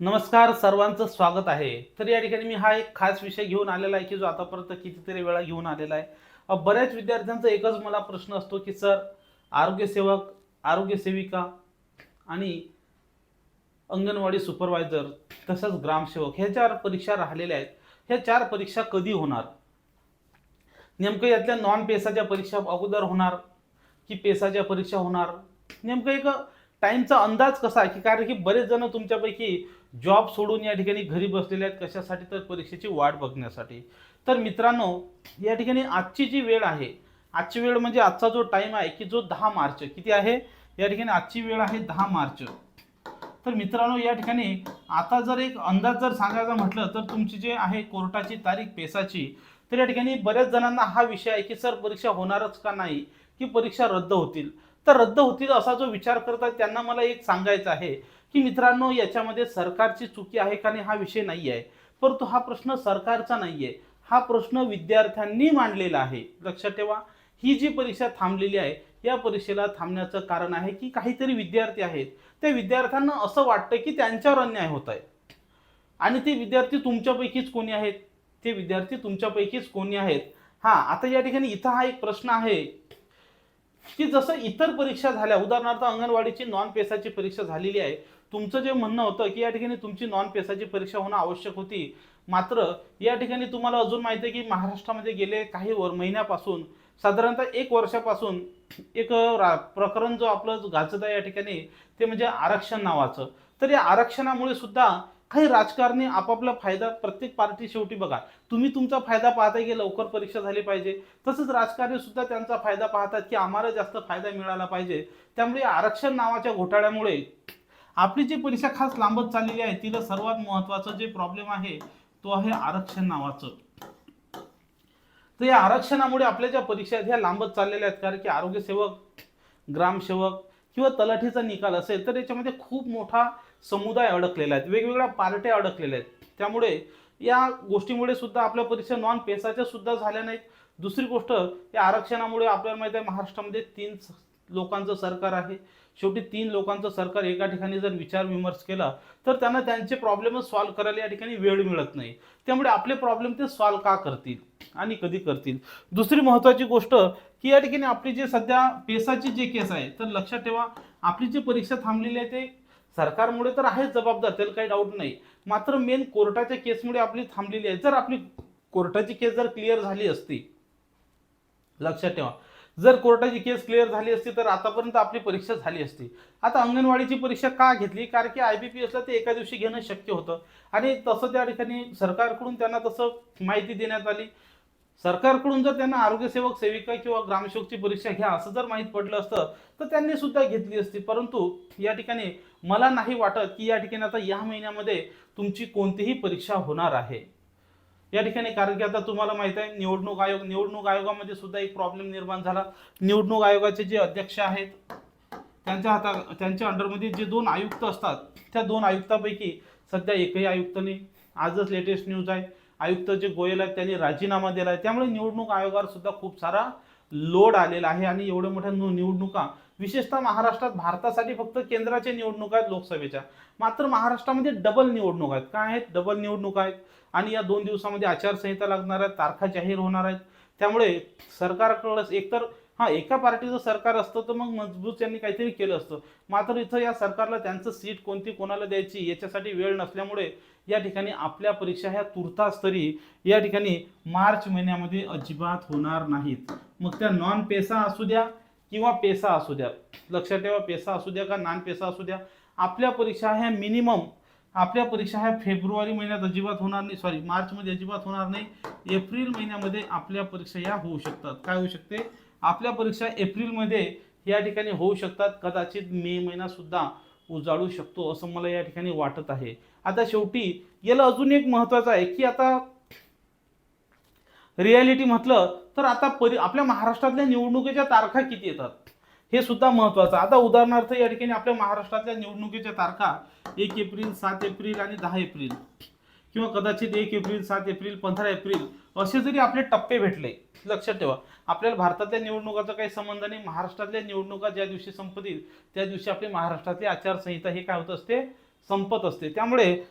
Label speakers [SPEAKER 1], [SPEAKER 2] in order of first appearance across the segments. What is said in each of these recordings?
[SPEAKER 1] नमस्कार सर्वांचं स्वागत आहे. तर या ठिकाणी मी हा एक खास विषय घेऊन आलेला आहे की जो आतापर्यंत कितीतरी वेळा घेऊन आलेला आहे. बऱ्याच विद्यार्थ्यांचा एकच मला प्रश्न असतो की सर आरोग्यसेवक आरोग्यसेविका आणि अंगणवाडी सुपरवायझर तसंच ग्रामसेवक ह्या चार परीक्षा राहिलेल्या आहेत. ह्या चार परीक्षा कधी होणार? नेमकं यातल्या नॉन पेसाच्या परीक्षा अगोदर होणार की पेसाच्या परीक्षा होणार? नेमकं एक टाईमचा अंदाज कसा आहे की कारण की बरेच जण तुमच्यापैकी जॉब सोडून या ठिकाणी घरी बसलेले आहेत कशासाठी तर परीक्षेची वाट बघण्यासाठी. तर मित्रांनो या ठिकाणी आजची जी वेळ आहे आजची वेळ म्हणजे आजचा जो टाईम आहे की जो दहा मार्च किती आहे? या ठिकाणी आजची वेळ आहे दहा मार्च. तर मित्रांनो या ठिकाणी आता जर एक अंदाज जर सांगायचा म्हटलं तर तुमची जे आहे कोर्टाची तारीख पेसाची तर या ठिकाणी बऱ्याच जणांना हा विषय आहे की सर परीक्षा होणारच का नाही? की परीक्षा रद्द होतील? तर रद्द होतील असा जो विचार करतात त्यांना मला एक सांगायचं आहे की मित्रांनो याच्यामध्ये सरकारची चुकी आहे का नाही हा विषय नाही आहे. परंतु हा प्रश्न सरकारचा नाही आहे. हा प्रश्न विद्यार्थ्यांनी मांडलेला आहे. लक्षात ठेवा ही जी परीक्षा थांबलेली आहे या परीक्षेला थांबण्याचं कारण आहे की काहीतरी विद्यार्थी आहेत. त्या विद्यार्थ्यांना असं वाटतं की त्यांच्यावर अन्याय होत आहे. आणि ते विद्यार्थी तुमच्यापैकीच कोणी आहेत? ते विद्यार्थी तुमच्यापैकीच कोणी आहेत? हां आता या ठिकाणी इथं हा एक प्रश्न आहे. की जसं इतर परीक्षा झाल्या उदाहरणार्थ अंगणवाडीची नॉन पेसाची परीक्षा झालेली आहे तुमचं जे म्हणणं होतं की या ठिकाणी तुमची नॉन पेसाची परीक्षा होणं आवश्यक होती मात्र या ठिकाणी तुम्हाला अजून माहिती आहे की महाराष्ट्रामध्ये गेले काही वर महिन्यापासून साधारणतः एक वर्षापासून एक रा प्रकरण जो आपलं गाजत आहे या ठिकाणी ते म्हणजे आरक्षण नावाचं. तर या आरक्षणामुळे सुद्धा काही राजकारणी आपापला फायदा प्रत्येक पार्टी शेवटी बघा. तुम्ही तुमचा फायदा पाहताय की लवकर परीक्षा झाली पाहिजे. तसंच राजकारणी सुद्धा त्यांचा फायदा पाहतात की आम्हाला जास्त फायदा मिळाला पाहिजे. त्यामुळे आरक्षण नावाच्या घोटाळ्यामुळे आपली जी परीक्षा खास लांबत चाललेली आहे तिला सर्वात महत्त्वाचं जे प्रॉब्लेम आहे तो आहे आरक्षण नावाचं. तर या आरक्षणामुळे आपल्या ज्या परीक्षा आहेत ह्या लांबत चाललेल्या आहेत. कारण की आरोग्यसेवक ग्रामसेवक किंवा तलाठीचा निकाल असेल तर याच्यामध्ये खूप मोठा समुदाय अडकलेला आहे वेगवेगळ्या पार्ट्या अडकलेल्या आहेत. त्यामुळे या गोष्टीमुळे सुद्धा आपल्या परीक्षा नॉन पेसाच्या सुद्धा झाल्या नाहीत. दुसरी गोष्ट या आरक्षणामुळे आपल्याला माहिती आहे महाराष्ट्रामध्ये तीन लोकांचं सरकार आहे. शेवटी तीन लोकांचं सरकार एका ठिकाणी जर विचार विमर्श केला तर त्यांना त्यांचे प्रॉब्लेमच सॉल्व्ह करायला या ठिकाणी वेळ मिळत नाही. त्यामुळे आपले प्रॉब्लेम ते सॉल्व्ह का करतील? आणि कधी करतील? दुसरी महत्त्वाची गोष्ट की या ठिकाणी आपली जे सध्या पेसाची जे केस आहे तर लक्षात ठेवा आपली जी परीक्षा थांबलेली आहे ते सरकारमुळे तर आहेच जबाबदार त्याला काही डाऊट नाही. मात्र मेन कोर्टाच्या केसमुळे आपली थांबलेली आहे. जर आपली कोर्टाची केस जर क्लिअर झाली असती लक्षात ठेवा. जर कोर्टाची केस क्लिअर झाली असती तर आतापर्यंत आपली परीक्षा झाली असती. आता अंगणवाडीची परीक्षा का घेतली? कारण की आय बी पी एसला ते एका दिवशी घेणं शक्य होतं. आणि तसं त्या ठिकाणी सरकारकडून त्यांना तसं माहिती देण्यात आली. सरकारकडून जर त्यांना आरोग्यसेवक सेविका किंवा ग्रामसेवकची परीक्षा घ्या असं जर माहीत पडलं असतं तर त्यांनी सुद्धा घेतली असती. परंतु या ठिकाणी मला नाही वाटत की या ठिकाणी आता या महिन्यामध्ये तुमची कोणतीही परीक्षा होणार आहे. या ठिकाणी कारण की आता तुम्हाला माहीत आहे निवडणूक आयोग निवडणूक आयोगामध्ये सुद्धा एक प्रॉब्लेम निर्माण झाला. निवडणूक आयोगाचे जे अध्यक्ष आहेत त्यांच्या हाता त्यांच्या अंडरमध्ये जे दोन आयुक्त असतात त्या दोन आयुक्तापैकी सध्या एकही आयुक्त नाही. आजच लेटेस्ट न्यूज आहे. आयुक्त जे गोयल आहेत त्यांनी राजीनामा दिला आहे त्यामुळे निवडणूक आयोगावर सुद्धा खूप सारा लोड आलेला आहे आणि एवढ्या मोठ्या निवडणुका विशेषतः महाराष्ट्रात भारतासाठी फक्त केंद्राच्या निवडणुका आहेत लोकसभेच्या. मात्र महाराष्ट्रामध्ये डबल निवडणूक आहेत. काय आहेत? डबल निवडणुका आहेत. आणि या दोन दिवसामध्ये आचारसंहिता लागणार आहेत तारखा जाहीर होणार आहेत. त्यामुळे सरकारकडं एकतर हां एका पार्टीचं सरकार असतं तर मग मजबूत त्यांनी काहीतरी केलं असतं. मात्र इथं या सरकारला त्यांचं सीट कोणती कोणाला द्यायची याच्यासाठी वेळ नसल्यामुळे या ठिकाणी आपल्या परीक्षा ह्या तुर्तास तरी या ठिकाणी मार्च महिन्यामध्ये अजिबात होणार नाहीत. मग त्या नॉन पेसा असू द्या किंवा पेसा असू द्या. लक्षात ठेवा पेसा असू द्या का नॉन पेसा असू द्या. आपल्या परीक्षा ह्या मिनिमम आपल्या परीक्षा ह्या फेब्रुवारी महिन्यात अजिबात होणार नाही. सॉरी मार्चमध्ये अजिबात होणार नाही. एप्रिल महिन्यामध्ये आपल्या परीक्षा या होऊ शकतात. काय होऊ शकते? आपल्या परीक्षा एप्रिलमध्ये या ठिकाणी होऊ शकतात. कदाचित मे महिनासुद्धा उजाळू शकतो असं मला या ठिकाणी वाटत आहे. आता शेवटी याला अजून एक महत्त्वाचं आहे की आता रियालिटी म्हटलं तर आता परि आपल्या महाराष्ट्रातल्या निवडणुकीच्या तारखा किती येतात? हे सुद्धा महत्त्वाचं आता उदाहरणार्थ या ठिकाणी आपल्या महाराष्ट्रातल्या निवडणुकीच्या तारखा एक एप्रिल सात एप्रिल आणि दहा एप्रिल. किंवा कदाचित एक एप्रिल सात एप्रिल पंधरा एप्रिल असे जरी आपले टप्पे भेटले लक्षात ठेवा. आपल्याला भारतातल्या निवडणुकाचा काही संबंध नाही. महाराष्ट्रातल्या निवडणुका ज्या दिवशी संपतील त्या दिवशी आपली महाराष्ट्रातली आचारसंहिता हे काय होत असते? संपत असते. त्यामुळे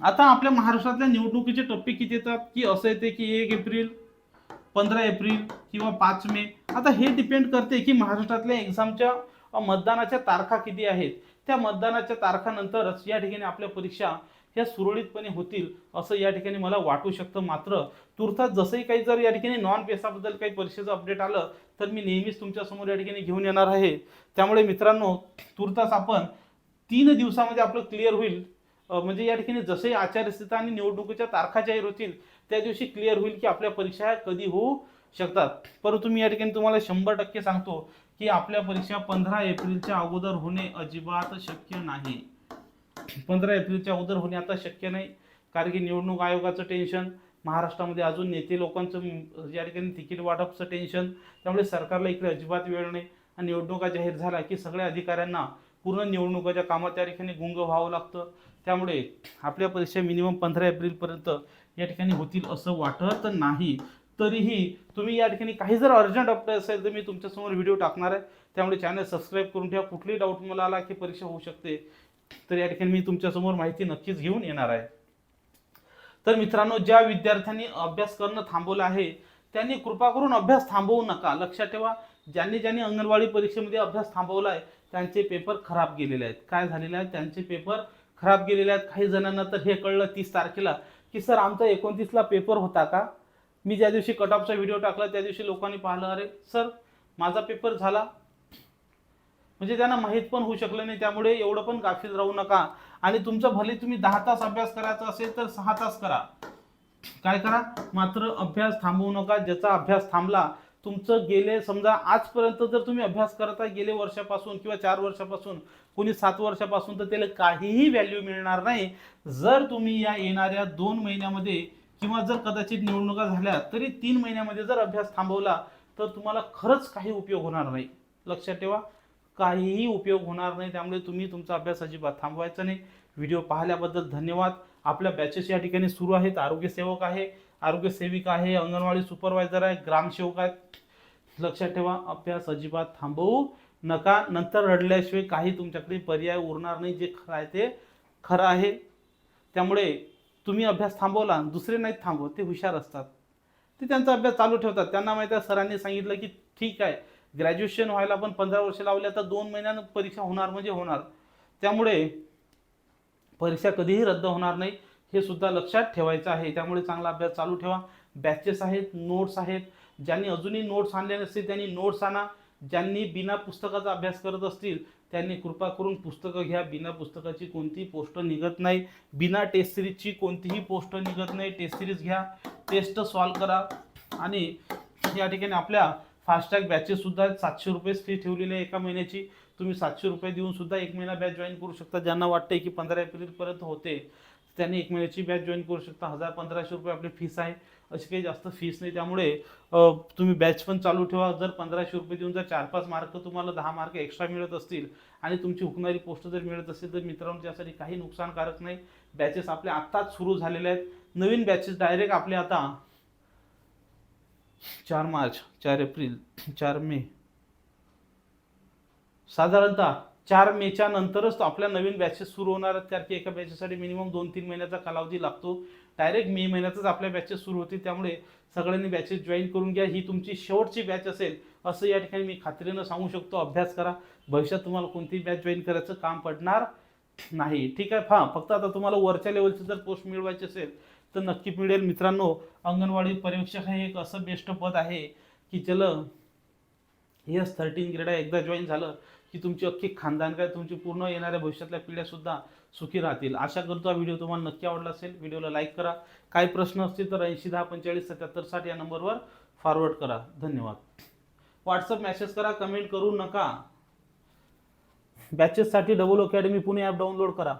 [SPEAKER 1] आता आपल्या महाराष्ट्रातल्या निवडणुकीचे टप्पे किती येतात? की असं येते की एक एप्रिल पंधरा एप्रिल किंवा पाच मे? आता हे डिपेंड करते की महाराष्ट्रातल्या एक्झामच्या मतदानाच्या तारखा किती आहेत? त्या मतदानाच्या तारखानंतरच या ठिकाणी आपल्या परीक्षा ह्या सुरळीतपणे होतील असं या ठिकाणी मला वाटू शकतं. मात्र तुर्तास जसंही काही जर या ठिकाणी नॉन पेसाबद्दल काही परीक्षेचं अपडेट आलं तर मी नेहमीच तुमच्यासमोर या ठिकाणी घेऊन येणार आहे. त्यामुळे मित्रांनो तुर्तास आपण तीन दिवसामध्ये आपलं क्लिअर होईल. म्हणजे या ठिकाणी जसे आचारसंहिता आणि निवडणुकीच्या तारखा जाहीर होतील त्या दिवशी क्लिअर होईल की आपल्या परीक्षा ह्या कधी होऊ शकतात. परंतु मी या ठिकाणी तुम्हाला शंभर टक्के सांगतो की आपल्या परीक्षा पंधरा एप्रिलच्या अगोदर होणे अजिबात शक्य नाही. पंधरा एप्रिलच्या अगोदर होणे आता शक्य नाही कारण की निवडणूक आयोगाचं टेन्शन महाराष्ट्रामध्ये अजून नेते लोकांचं या ठिकाणी तिकीट वाटपचं टेन्शन त्यामुळे सरकारला इकडे अजिबात वेळ नाही. आणि निवडणुका जाहीर झाल्या की सगळ्या अधिकाऱ्यांना पूर्ण निवडणुकाच्या कामात त्या ठिकाणी गुंग व्हावं लागतं. त्यामुळे आपल्या परीक्षा मिनिमम पंधरा एप्रिलपर्यंत या ठिकाणी होतील असं वाटत नाही. तरीही तुम्ही या ठिकाणी काही जर अर्जंट अपडेट असेल तर मी तुमच्यासमोर व्हिडिओ टाकणार आहे. त्यामुळे चॅनल सबस्क्राईब करून ठेवा. कुठलीही डाऊट मला आला की परीक्षा होऊ शकते. तर या ठिकाणी मी तुमच्यासमोर माहिती नक्कीच घेऊन येणार आहे. तर मित्रांनो ज्या विद्यार्थ्यांनी अभ्यास करणं थांबवलं आहे त्यांनी कृपा करून अभ्यास थांबवू नका. लक्षात ठेवा ज्यांनी ज्यांनी अंगणवाडी परीक्षेमध्ये अभ्यास थांबवला आहे त्यांचे पेपर खराब गेलेले आहेत. काय झालेले आहेत त्यांचे पेपर खराब गेलेले आहेत. काही जणांना तर हे कळलं तीस तारखेला की सर आमचा एकोणतीसला पेपर होता का? मी ज्या दिवशी कट ऑफचा व्हिडिओ टाकला त्या दिवशी लोकांनी पाहिलं अरे सर माझा पेपर झाला. म्हणजे त्यांना माहीत पण होऊ शकलं नाही त्यामुळे एवढं पण गाफील राहू नका. आणि तुमचं भले तुम्ही दहा तास अभ्यास करायचा असेल तर सहा तास करा. काय करा? मात्र अभ्यास थांबवू नका. ज्याचा अभ्यास थांबला तुमचं गेले समजा आजपर्यंत जर तुम्ही अभ्यास करत आहे गेले वर्षापासून किंवा चार वर्षापासून कोणी सात वर्षापासून तर त्याला काहीही व्हॅल्यू मिळणार नाही. जर तुम्ही या येणाऱ्या दोन महिन्यामध्ये किंवा जर कदाचित निवडणुका झाल्या तरी तीन महिन्यामध्ये जर अभ्यास थांबवला तर तुम्हाला खरंच काही उपयोग होणार नाही. लक्षात ठेवा. काहीही उपयोग होणार नाही. त्यामुळे तुम्ही तुमचा अभ्यास अजिबात थांबवायचा नाही. व्हिडिओ पाहिल्याबद्दल धन्यवाद. आपल्या बॅचेस या ठिकाणी सुरू आहेत. आरोग्य सेवक आहे आरोग्य सेविका आहे अंगणवाडी सुपरवायझर आहे ग्रामसेवक आहेत. लक्षात ठेवा अभ्यास अजिबात थांबवू नका. नंतर रडल्याशिवाय काही तुमच्याकडे पर्याय उरणार नाही. जे खरं आहे ते खरं आहे. त्यामुळे तुम्ही अभ्यास थांबवला दुसरे नाहीत थांबवत ते हुशार असतात. ते त्यांचा अभ्यास चालू ठेवतात. त्यांना माहिती आहे सरांनी सांगितलं की ठीक आहे. ग्रॅज्युएशन व्हायला पण पंधरा वर्ष लावले तर दोन महिन्यानं परीक्षा होणार म्हणजे होणार. त्यामुळे परीक्षा कधीही रद्द होणार नाही हे सुद्धा लक्षात ठेवायचं आहे. त्यामुळे चांगला अभ्यास चालू ठेवा. बॅचेस आहेत नोट्स आहेत. ज्यांनी अजूनही नोट्स आणले नसतील त्यांनी नोट्स आणा. ज्यांनी बिना पुस्तकाचा अभ्यास करत असतील त्यांनी कृपा करून पुस्तकं घ्या. बिना पुस्तकाची कोणतीही पोस्ट निघत नाही. बिना टेस्ट सिरीजची कोणतीही पोस्ट निघत नाही. टेस्ट सिरीज घ्या. टेस्ट सॉल्व करा. आणि या ठिकाणी आपल्या फास्टॅग बॅचेस सुद्धा आहेत. सातशे रुपये फी ठेवलेली आहे एका महिन्याची. तुम्ही सातशे रुपये देऊन सुद्धा एक महिना बॅच जॉईन करू शकता. ज्यांना वाटते की पंधरा एप्रिलपर्यंत होते त्यांनी एक महिन्याची बॅच जॉईन करू शकता. हजार पंधराशे रुपये आपली फीस आहे. अशी काही जास्त फीस नाही. त्यामुळे तुम्ही बॅच पण चालू ठेवा. जर पंधराशे रुपये देऊन जर चार पाच मार्क तुम्हाला दहा मार्क एक्स्ट्रा मिळत असतील आणि तुमची हुकणारी पोस्ट जर मिळत असेल तर मित्रांनो त्यासाठी काही नुकसानकारक नाही. बॅचेस आपले आत्ताच सुरू झालेले आहेत. नवीन बॅचेस डायरेक्ट आपले आता चार मार्च चार एप्रिल चार मे. साधारणतः चार मेच्या नंतरच आपल्या नवीन बॅचेस सुरू होणार आहेत. कारण की एका बॅचेसाठी मिनिमम दोन तीन महिन्याचा कालावधी लागतो. डायरेक्ट मे महिन्यातच आपल्या बॅचेस सुरू होतील. त्यामुळे सगळ्यांनी बॅचेस जॉईन करून घ्या. ही तुमची शेवटची बॅच असेल असं या ठिकाणी मी खात्रीनं सांगू शकतो. अभ्यास करा. भविष्यात तुम्हाला कोणतीही बॅच जॉईन करायचं काम पडणार नाही. ठीक आहे? हा फक्त आता तुम्हाला वरच्या लेवलची जर पोस्ट मिळवायची असेल तर नक्की मिळेल मित्रांनो अंगणवाडी पर्यवेक्षक हे एक असं बेस्ट पद आहे की ज्याला यस थर्टीन ग्रेड आहे. एकदा जॉईन झालं की तुमची अख्खी खानदान काय तुमची पूर्ण येणाऱ्या भविष्यातल्या पिढ्यासुद्धा सुखी राहतील. आशा करतो हा व्हिडिओ तुम्हाला नक्की आवडला असेल. व्हिडिओला लाईक करा. काही प्रश्न असतील तर ऐंशी दहा पंचेचाळीस सत्याहत्तर साठ या नंबरवर फॉरवर्ड करा. धन्यवाद. व्हॉट्सअप मेसेज करा कमेंट करू नका. बॅचेससाठी double academy Pune app download करा.